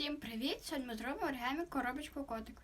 Всім привіт! Сьогодні ми зробимо оригамі коробочку котик.